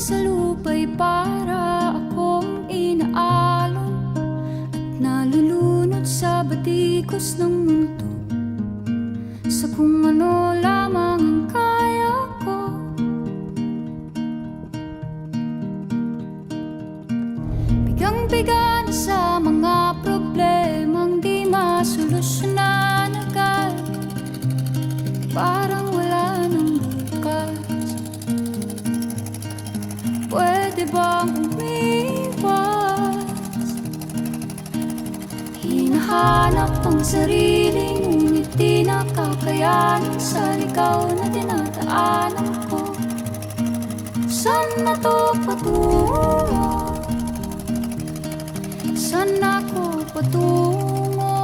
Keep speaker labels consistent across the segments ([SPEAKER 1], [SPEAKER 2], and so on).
[SPEAKER 1] sa lupa'y para akong inaalon At nalulunod sa batikos ng mundo. Sa kung ano lamang kaya ko. Bigang-bigang Hinahanap ang sarili Ngunit di nakakayanan Sa ligaw na dinadaanan ko Saan na to patungo? Saan ako patungo?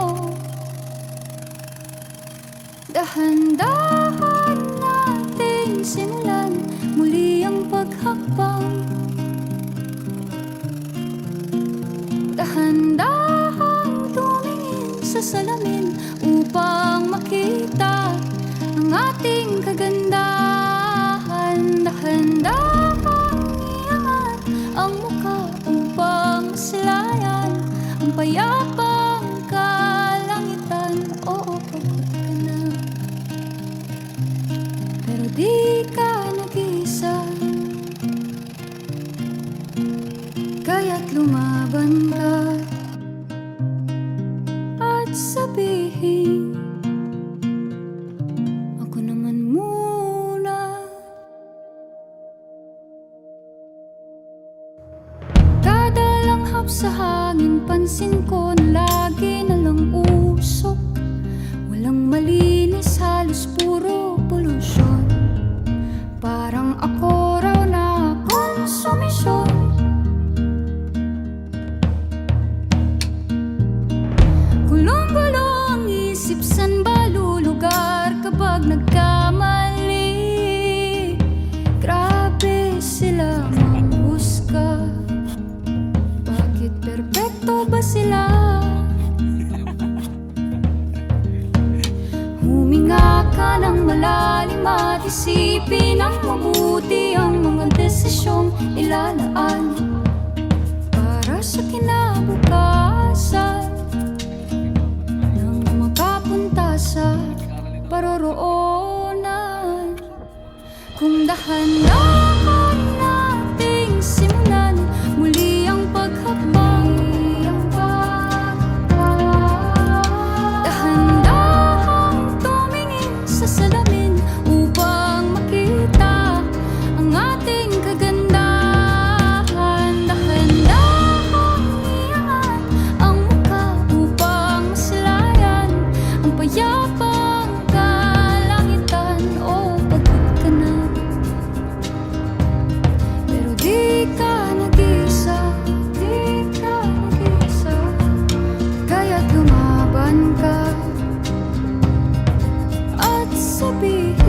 [SPEAKER 1] Dahan-dahan nating simulan Muli ang paghakbang Dahan-dahan sa salamin Upang makita ang ating kagandahan. Dahan-dahan iangat ang mukha Upang maslayan ang payapang kalangitan. Oo, pagod ka na. Pero di ka nag-isa. Kaya't lumaban ka sabihin. Ako naman muna. Kada langhap sa hangin Pansin ko na sila? Huminga ka ng malalim at isipin ang mabuti ang mga desisyong ilalaan para sa kinabukasan At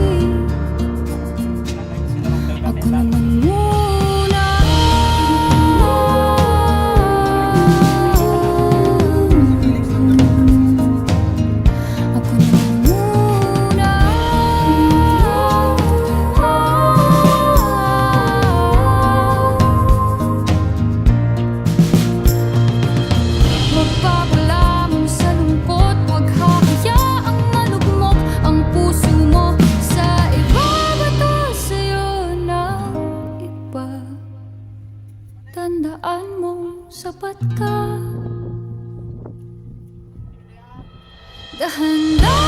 [SPEAKER 1] sapat ka Dahan-dahan